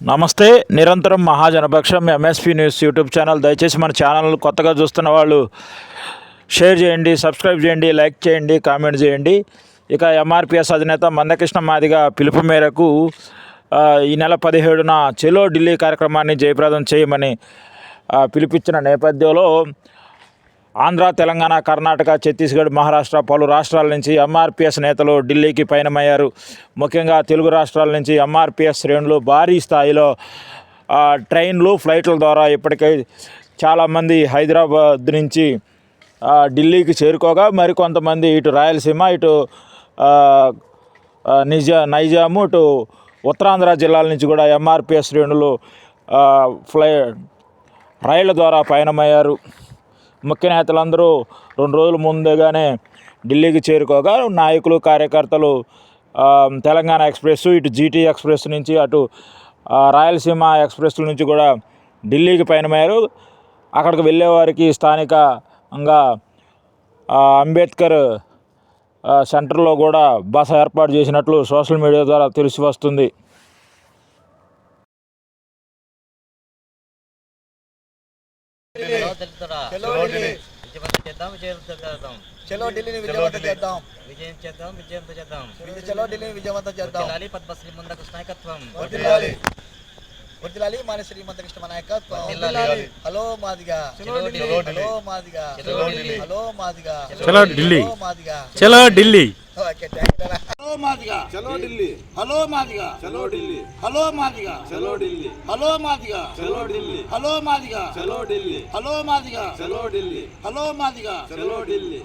నమస్తే నిరంతరం మహాజనపక్షం ఎంఎస్పి న్యూస్ యూట్యూబ్ ఛానల్ దయచేసి మన ఛానల్ కొత్తగా చూస్తున్న వాళ్ళు షేర్ చేయండి సబ్స్క్రైబ్ చేయండి లైక్ చేయండి కామెంట్ చేయండి. ఇక ఎంఆర్పిఎస్ అధినేత మందకృష్ణ మాదిగ పిలుపు మేరకు ఈ నెల పదిహేడున చెలో ఢిల్లీ కార్యక్రమాన్ని జయప్రదం చేయమని పిలిపించిన పిలుపిచ్చిన నేపథ్యంలో ఆంధ్ర తెలంగాణ కర్ణాటక ఛత్తీస్గఢ్ మహారాష్ట్ర పలు రాష్ట్రాల నుంచి ఎంఆర్పిఎస్ నేతలు ఢిల్లీకి పయనమయ్యారు. ముఖ్యంగా తెలుగు రాష్ట్రాల నుంచి ఎంఆర్పిఎస్ శ్రేణులు భారీ స్థాయిలో ట్రైన్లు ఫ్లైట్ల ద్వారా ఇప్పటికే చాలామంది హైదరాబాద్ నుంచి ఢిల్లీకి చేరుకోగా మరికొంతమంది ఇటు రాయలసీమ ఇటు నిజా నైజాము ఇటు ఉత్తరాంధ్ర జిల్లాల నుంచి కూడా ఎంఆర్పిఎస్ శ్రేణులు ఫ్లై రైళ్ళ ద్వారా పయనమయ్యారు. ముఖ్య నేతలందరూ రెండు రోజుల ముందుగానే ఢిల్లీకి చేరుకోగా నాయకులు కార్యకర్తలు తెలంగాణ ఎక్స్ప్రెస్ ఇటు జీటీ ఎక్స్ప్రెస్ నుంచి అటు రాయలసీమ ఎక్స్ప్రెస్ నుంచి కూడా ఢిల్లీకి పయనమయ్యారు. అక్కడికి వెళ్ళేవారికి స్థానికంగా అంబేద్కర్ సెంటర్లో కూడా బస ఏర్పాటు చేసినట్లు సోషల్ మీడియా ద్వారా తెలిసి వస్తుంది. చలో ఢిల్లీని విజయవంతం చేద్దాం విజయం చేద్దాం విజయంతో చేద్దాం. చలో ఢిల్లీని విజయవంతం చేద్దాం. వర్ధిల్లాలి పద్మశ్రీ ముందకు నాయకత్వం. వర్ధిల్లాలి వర్ధిల్లాలి మన శ్రీమంత కృష్ణ నాయకత్వం. హలో మాదిగా. చలో ఢిల్లీ. హలో మాదిగా. చలో ఢిల్లీ. హలో మాదిగా. చలో ఢిల్లీ. హలో మాదిగా. చలో ఢిల్లీ. యూ హలో మాదిగా చలో ఢిల్లీ హలో మాదిగా చలో ఢిల్లీ హలో మాదిగా చలో ఢిల్లీ హలో మాదిగా చలో ఢిల్లీ హలో మాదిగా చలో ఢిల్లీ హలో మాదిగా చలో ఢిల్లీ హలో మాదిగా చలో ఢిల్లీ